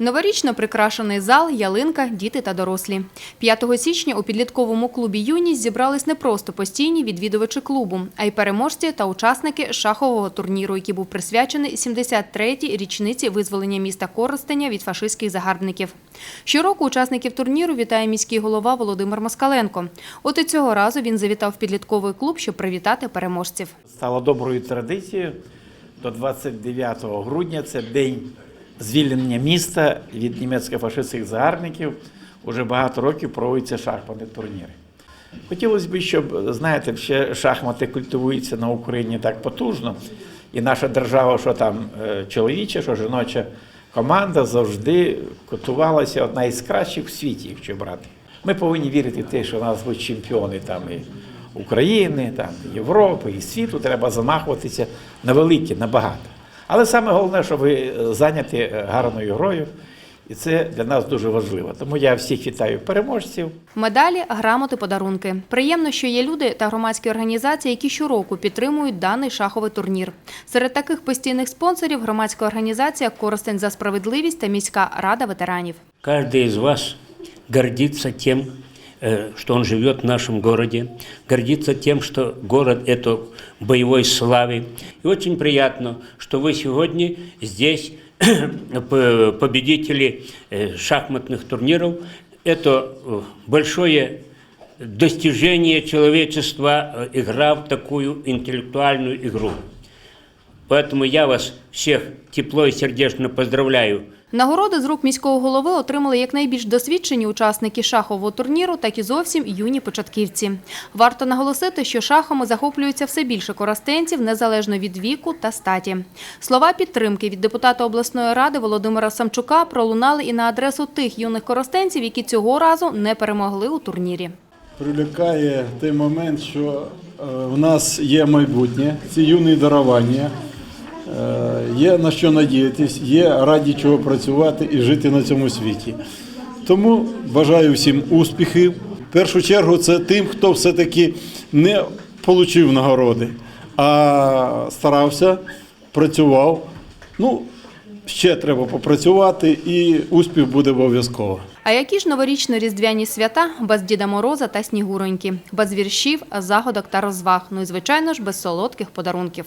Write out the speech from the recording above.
Новорічно прикрашений зал, ялинка, діти та дорослі. 5 січня у підлітковому клубі «Юність» зібрались не просто постійні відвідувачі клубу, а й переможці та учасники шахового турніру, який був присвячений 73-й річниці визволення міста Коростеня від фашистських загарбників. Щороку учасників турніру вітає міський голова Володимир Москаленко. От і цього разу він завітав підлітковий клуб, щоб привітати переможців. стало доброю традицією. До 29 грудня це день звільнення міста від німецько-фашистських загарбників. Уже багато років проводяться шахматні турніри. Хотілося б, щоб, знаєте, ще шахмати культивуються на Україні так потужно. І наша держава, що там е, чоловіча, що жіноча команда завжди котувалася одна із кращих в світі, якщо брати. Ми повинні вірити в те, що у нас будуть чемпіони там і України, там, і Європи, і світу. Треба замахуватися на великі, на багато. Але саме головне, що ви зайняті е, гарною грою, і це для нас дуже важливо. Тому я всіх вітаю переможців. Медалі, грамоти, подарунки. Приємно, що є люди та громадські організації, які щороку підтримують даний шаховий турнір. Серед таких постійних спонсорів громадська організація Коростень за справедливість та міська рада ветеранів. Каждый из вас гордится тем, э, что он живет в нашем городе, гордится тем, что город – это боевой славы. И очень приятно, что вы сегодня здесь победители э, шахматных турниров. Это э, большое достижение человечества, э, игра в такую интеллектуальную игру. Поэтому я вас всех тепло и сердечно поздравляю Нагороди з рук міського голови отримали як найбільш досвідчені учасники шахового турніру, так і зовсім юні початківці. Варто наголосити, що шахами захоплюються все більше коростенців, незалежно від віку та статі. Слова підтримки від депутата обласної ради Володимира Самчука пролунали і на адресу тих юних коростенців, які цього разу не перемогли у турнірі. Привлікає той момент, що е, в нас є майбутнє, ці юні дарування, є на що надіятись, є раді чого працювати і жити на цьому світі. Тому бажаю всім успіхів. В першу чергу це тим, хто все-таки не отримав нагороди, а старався, працював. Ну, ще треба попрацювати, і успіх буде обов'язково. А які ж новорічно-різдвяні свята без Діда Мороза та Снігуроньки, без віршів, загадок та розваг, ну і звичайно ж без солодких подарунків.